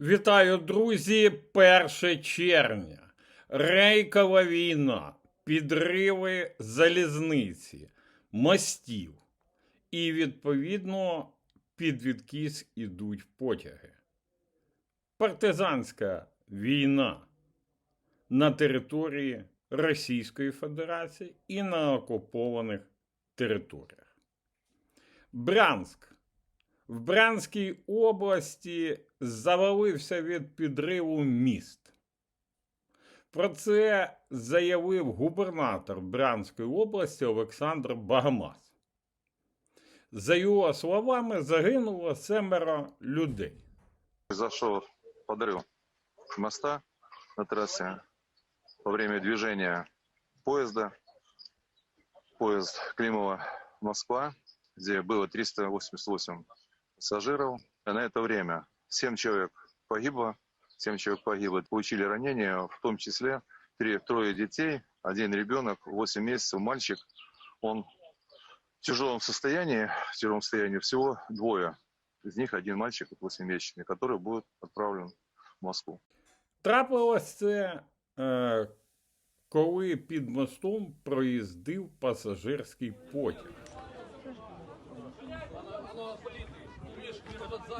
Вітаю, друзі! 1 червня. Рейкова війна, підриви залізниці, мостів. І, відповідно, під відкіз ідуть потяги. Партизанська війна на території Російської Федерації і на окупованих територіях. Брянськ. В Брянській області завалився від підриву міст. Про це заявив губернатор Брянської області Олександр Багамас. За його словами, загинуло семеро людей. произошел подрыв моста на трассе во время движения поезда. Поезд Климова-Москва, где было 388 пассажиров. И на это время 7 человек погибло, 7 человек погибло, получили ранения, в том числе три, трое детей, один ребенок, 8 месяцев, мальчик. Он в тяжелом состоянии, в тяжелом состоянии всего двое. Из них один мальчик 8-месячный, который будет отправлен в Москву. Трапилось це, е, коли під мостом проїздив пасажирський потяг.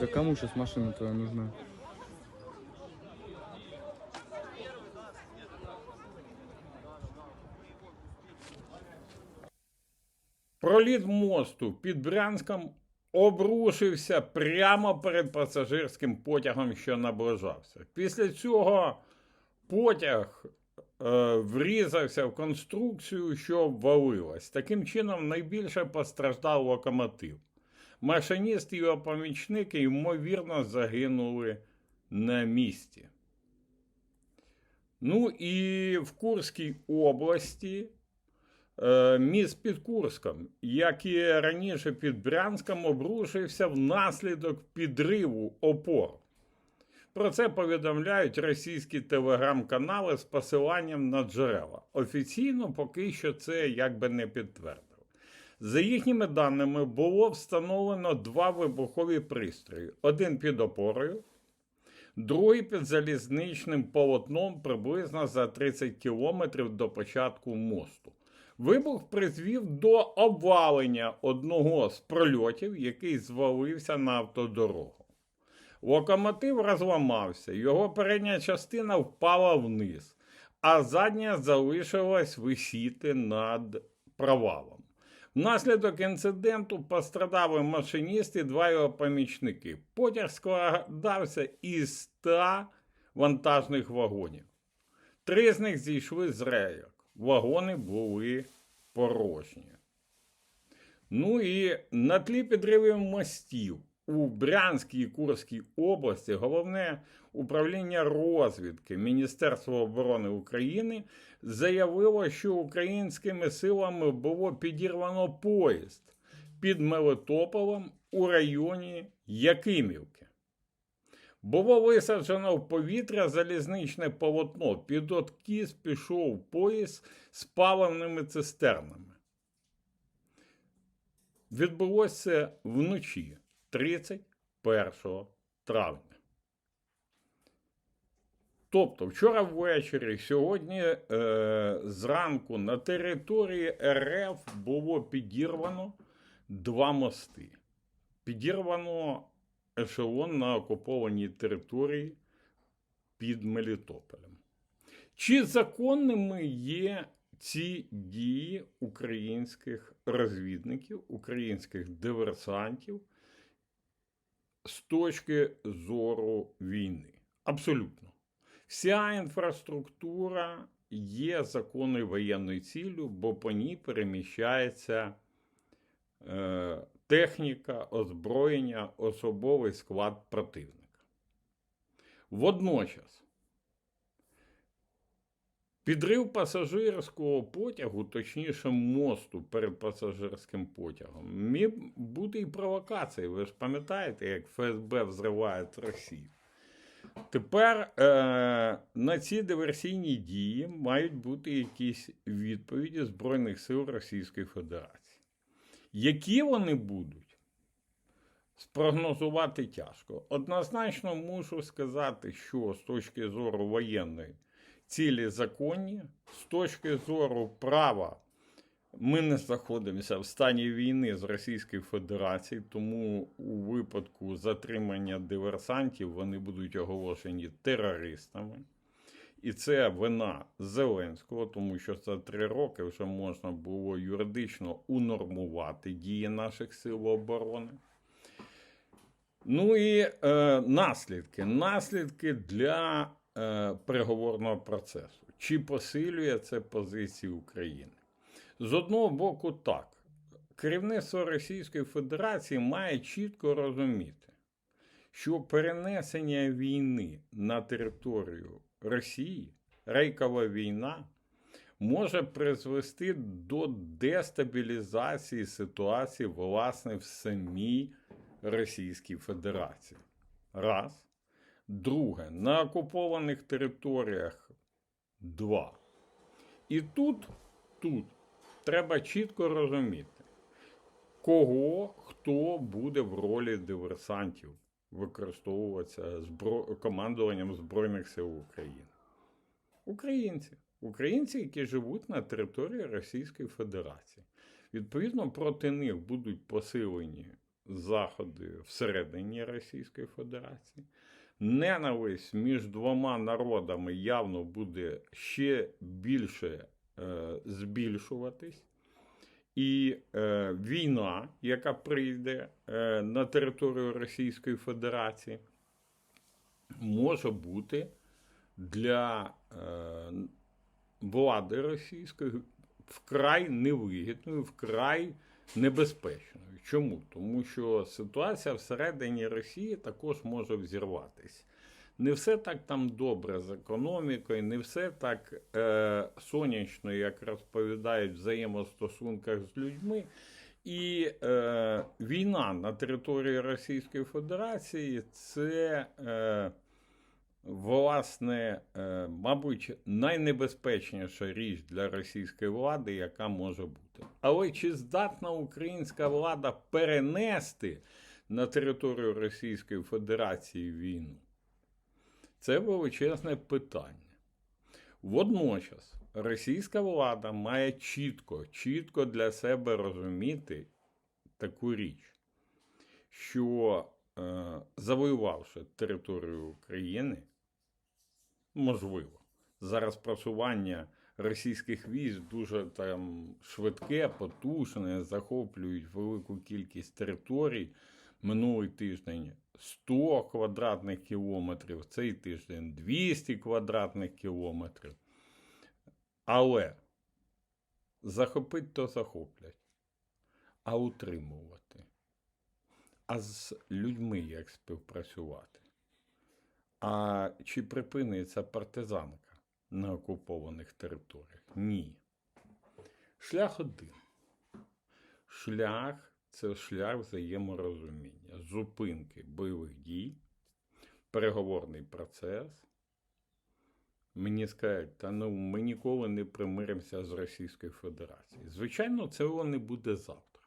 Да кому сейчас машина твоя нужна? Проліт мосту під Брянськом обрушився прямо перед пасажирським потягом, що наближався. Після цього потяг е, врізався в конструкцію, що обвалилась. Таким чином, найбільше постраждав локомотив. Машиніст і його помічники, ймовірно, загинули на місці. Ну і в Курській області Е, Міст під Курском, як і раніше під Брянськом, обрушився внаслідок підриву опор. Про це повідомляють російські телеграм-канали з посиланням на джерела. Офіційно поки що це якби не підтвердив. За їхніми даними, було встановлено два вибухові пристрої: один під опорою, другий під залізничним полотном приблизно за 30 кілометрів до початку мосту. Вибух призвів до обвалення одного з прольотів, який звалився на автодорогу. Локомотив розламався, його передня частина впала вниз, а задня залишилась висіти над провалом. Внаслідок інциденту пострадали машиніст і два його помічники. Потяг складався із 100 вантажних вагонів. Три з них зійшли з рейок. Вагони були порожні. Ну і на тлі підривів мостів у Брянській і Курській області головне управління розвідки Міністерства оборони України заявило, що українськими силами було підірвано поїзд під Мелитополем у районі Якимівки. Було висаджено в повітря залізничне полотно. Під откіс пішов поїзд з паливними цистернами. Відбулося вночі 31 травня. Тобто, вчора ввечері, сьогодні е, зранку на території РФ було підірвано два мости. Підірвано ешелон на окупованій території під Мелітополем. Чи законними є ці дії українських розвідників, українських диверсантів з точки зору війни? Абсолютно. Вся інфраструктура є законною воєнною ціллю, бо по ній переміщається е, техніка, озброєння, особовий склад противника. Водночас, підрив пасажирського потягу, точніше мосту перед пасажирським потягом, міг бути і провокацією. Ви ж пам'ятаєте, як ФСБ взриває Росію. Тепер е, на ці диверсійні дії мають бути якісь відповіді Збройних сил Російської Федерації. Які вони будуть? спрогнозувати тяжко. Однозначно мушу сказати, що з точки зору воєнної цілі законні, з точки зору права, ми не знаходимося в стані війни з Російською Федерацією, тому у випадку затримання диверсантів вони будуть оголошені терористами. І це вина Зеленського, тому що за три роки вже можна було юридично унормувати дії наших сил оборони. Ну і е, наслідки. Наслідки для переговорного процесу. Чи посилює це позиції України? З одного боку, так. Керівництво Російської Федерації має чітко розуміти, що перенесення війни на територію Росії, рейкова війна, може призвести до дестабілізації ситуації, власне, в самій Російській Федерації. Раз. Друге, на окупованих територіях два. І тут, тут треба чітко розуміти, кого хто буде в ролі диверсантів використовуватися збро... командуванням Збройних сил України. Українці. Українці, які живуть на території Російської Федерації. Відповідно, проти них будуть посилені заходи всередині Російської Федерації. Ненависть між двома народами явно буде ще більше е, збільшуватись. І е, війна, яка прийде е, на територію Російської Федерації, може бути для е, влади російської вкрай невигідною, вкрай небезпечною. Чому? Тому що ситуація всередині Росії також може взірватися. Не все так там добре з економікою, не все так е, сонячно, як розповідають в взаємостосунках з людьми. І е, війна на території Російської Федерації це, е, власне, е, мабуть, найнебезпечніша річ для російської влади, яка може бути. Але чи здатна українська влада перенести на територію Російської Федерації війну? Це величезне питання. Водночас російська влада має чітко, чітко для себе розуміти таку річ, що завоювавши територію України, можливо, зараз просування російських військ дуже там швидке, потужне, захоплюють велику кількість територій. Минулий тиждень 100 квадратних кілометрів, цей тиждень 200 квадратних кілометрів. Але захопить то захоплять, а утримувати. А з людьми як співпрацювати? А чи припиниться партизанка на окупованих територіях? Ні. Шлях один. Шлях це шлях взаєморозуміння, зупинки бойових дій, переговорний процес. Мені скажуть, та ну ми ніколи не примиримося з Російською Федерацією. Звичайно, цього не буде завтра.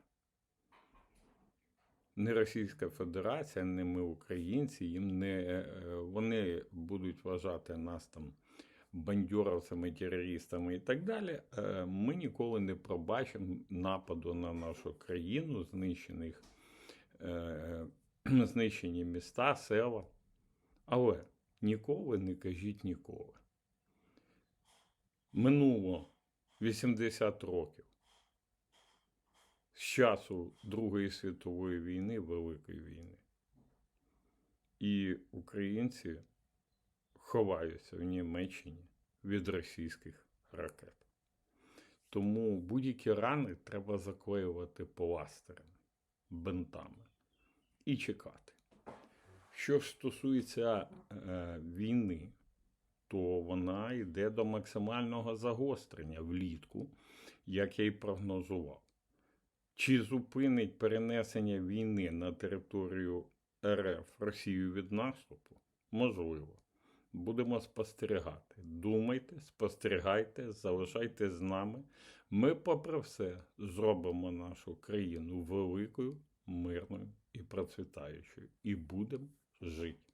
Не Російська Федерація, не ми українці, їм не, е, вони будуть вважати нас там бандьоровцями, терористами і так далі. Е, Ми ніколи не пробачимо нападу на нашу країну, знищених, е, знищені міста, села. Але ніколи не кажіть ніколи. Минуло 80 років з часу Другої світової війни, Великої війни. І українці ховаються в Німеччині від російських ракет. Тому будь-які рани треба заклеювати пластирами, бинтами і чекати. Що ж стосується е, війни, то вона йде до максимального загострення влітку, як я й прогнозував. Чи зупинить перенесення війни на територію РФ Росію від наступу? Можливо. Будемо спостерігати. Думайте, спостерігайте, залишайте з нами. Ми, попри все, зробимо нашу країну великою, мирною і процвітаючою. І будемо жити.